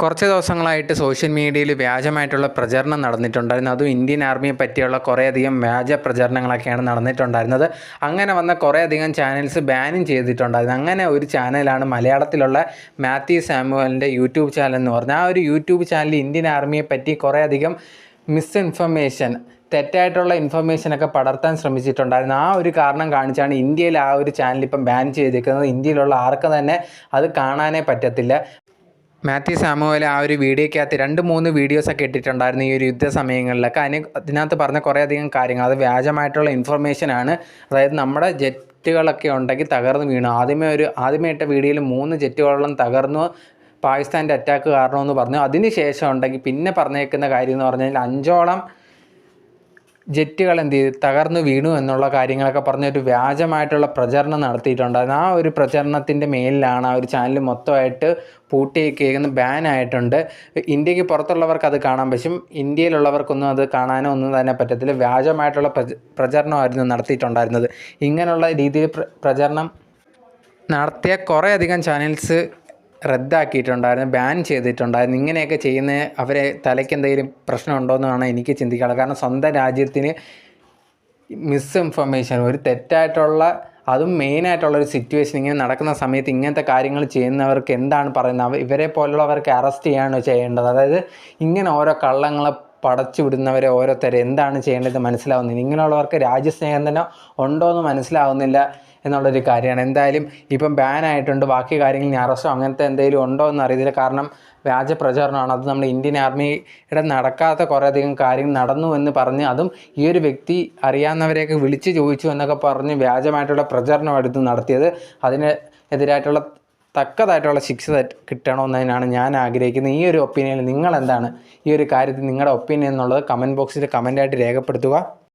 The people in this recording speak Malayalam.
കുറച്ച് ദിവസങ്ങളായിട്ട് സോഷ്യൽ മീഡിയയിൽ വ്യാജമായിട്ടുള്ള പ്രചരണം നടന്നിട്ടുണ്ടായിരുന്നു. അതും ഇന്ത്യൻ ആർമിയെ പറ്റിയുള്ള കുറേയധികം വ്യാജ പ്രചരണങ്ങളൊക്കെയാണ് നടന്നിട്ടുണ്ടായിരുന്നത്. അങ്ങനെ വന്ന കുറേയധികം ചാനൽസ് ബാനും ചെയ്തിട്ടുണ്ടായിരുന്നു. അങ്ങനെ ഒരു ചാനലാണ് മലയാളത്തിലുള്ള മാത്യു സാമുവലിന്റെ യൂട്യൂബ് ചാനൽ എന്ന് പറഞ്ഞാൽ ആ ഒരു യൂട്യൂബ് ചാനൽ ഇന്ത്യൻ ആർമിയെ പറ്റി കുറേയധികം മിസ്ഇൻഫർമേഷൻ തെറ്റായിട്ടുള്ള ഇൻഫർമേഷനൊക്കെ പടർത്താൻ ശ്രമിച്ചിട്ടുണ്ടായിരുന്നു. ആ ഒരു കാരണം കാണിച്ചാണ് ഇന്ത്യയിൽ ആ ഒരു ചാനൽ ഇപ്പം ബാൻ ചെയ്തിരിക്കുന്നത്. ഇന്ത്യയിലുള്ള ആർക്കും തന്നെ അത് കാണാനേ പറ്റത്തില്ല. മാത്യു സാമുവൽ ആ ഒരു വീഡിയോക്കകത്ത് രണ്ട് മൂന്ന് വീഡിയോസൊക്കെ ഇട്ടിട്ടുണ്ടായിരുന്നു ഈ ഒരു യുദ്ധ സമയങ്ങളിലൊക്കെ. അതിന് അതിനകത്ത് പറഞ്ഞ കുറേയധികം കാര്യങ്ങൾ. അത് വ്യാജമായിട്ടുള്ള ഇൻഫർമേഷനാണ് അതായത് നമ്മുടെ ജെറ്റുകളൊക്കെ ഉണ്ടെങ്കിൽ തകർന്ന് വീണു. ആദ്യമേ ഒരു ആദ്യമേ ഇട്ട വീഡിയോയിൽ മൂന്ന് ജെറ്റുകളോളം തകർന്നു. പാകിസ്ഥാന്റെ അറ്റാക്ക് കാരണമെന്ന് പറഞ്ഞു. അതിന് ശേഷം ഉണ്ടെങ്കിൽ പിന്നെ പറഞ്ഞേക്കുന്ന കാര്യം എന്ന് പറഞ്ഞാൽ അഞ്ചോളം ജെറ്റുകൾ എന്ത് ചെയ്തു? തകർന്നു വീണു എന്നുള്ള കാര്യങ്ങളൊക്കെ പറഞ്ഞൊരു വ്യാജമായിട്ടുള്ള പ്രചരണം നടത്തിയിട്ടുണ്ട്. ആ ഒരു പ്രചരണത്തിന്റെ മേലിലാണ് ആ ഒരു ചാനൽ മൊത്തമായിട്ട് പൂട്ടിയേക്കുന്ന ബാൻ ആയിട്ടുണ്ട്. ഇന്ത്യയ്ക്ക് പുറത്തുള്ളവർക്ക് അത് കാണാൻ പറ്റും. ഇന്ത്യയിലുള്ളവർക്കൊന്നും അത് കാണാനോ ഒന്നും തന്നെ പറ്റത്തില്ല. വ്യാജമായിട്ടുള്ള പ്രച പ്രചരണമായിരുന്നു നടത്തിയിട്ടുണ്ടായിരുന്നത്. ഇങ്ങനെയുള്ള രീതിയിൽ പ്ര പ്രചരണം നടത്തിയ കുറേയധികം ചാനൽസ് റദ്ദാക്കിയിട്ടുണ്ടായിരുന്നു ബാൻ ചെയ്തിട്ടുണ്ടായിരുന്നു. ഇങ്ങനെയൊക്കെ ചെയ്യുന്ന അവരെ തലയ്ക്ക് എന്തെങ്കിലും പ്രശ്നമുണ്ടോ എന്നാണ് എനിക്ക് ചിന്തിക്കാനുള്ളത്. കാരണം സ്വന്തം രാജ്യത്തിന് മിസ്ഇൻഫർമേഷൻ ഒരു തെറ്റായിട്ടുള്ള അതും മെയിനായിട്ടുള്ള ഒരു സിറ്റുവേഷൻ ഇങ്ങനെ നടക്കുന്ന സമയത്ത് ഇങ്ങനത്തെ കാര്യങ്ങൾ ചെയ്യുന്നവർക്ക് എന്താണ് പറയുന്നത്? അവർ ഇവരെ പോലുള്ളവർക്ക് അറസ്റ്റ് ചെയ്യാണ് ചെയ്യേണ്ടത്. അതായത് ഇങ്ങനെ ഓരോ കള്ളങ്ങളെ പടച്ചു വിടുന്നവരെ ഓരോരുത്തരെ എന്താണ് ചെയ്യേണ്ടത് മനസ്സിലാവുന്നില്ല. ഇങ്ങനെയുള്ളവർക്ക് രാജ്യസ്നേഹം തന്നെ ഉണ്ടോ എന്ന് മനസ്സിലാവുന്നില്ല. എന്നുള്ളൊരു കാര്യമാണ്. എന്തായാലും ഇപ്പം ബാൻ ആയിട്ടുണ്ട്. ബാക്കി കാര്യങ്ങൾ ഇനി അറസ്റ്റോ അങ്ങനത്തെ എന്തെങ്കിലും ഉണ്ടോ എന്ന് അറിയത്തില്ല കാരണം വ്യാജ പ്രചാരണമാണ്. അത് നമ്മുടെ ഇന്ത്യൻ ആർമിയുടെ നടക്കാത്ത കുറേയധികം കാര്യങ്ങൾ നടന്നു എന്ന് പറഞ്ഞ് അതും ഈ ഒരു വ്യക്തി അറിയാവുന്നവരെയൊക്കെ വിളിച്ച് ചോദിച്ചു എന്നൊക്കെ പറഞ്ഞ് വ്യാജമായിട്ടുള്ള പ്രചരണമായിരുന്നു നടത്തിയത്. അതിന് എതിരായിട്ടുള്ള തക്കതായിട്ടുള്ള ശിക്ഷ കിട്ടണമെന്നതിനാണ് ഞാൻ ആഗ്രഹിക്കുന്നത്. ഈ ഒരു ഒപ്പീനിയനിൽ നിങ്ങൾ എന്താണ് ഈ ഒരു കാര്യത്തിൽ നിങ്ങളുടെ ഒപ്പീനിയൻ എന്നുള്ളത് കമന്റ് ബോക്സിൽ കമന്റായിട്ട് രേഖപ്പെടുത്തുക.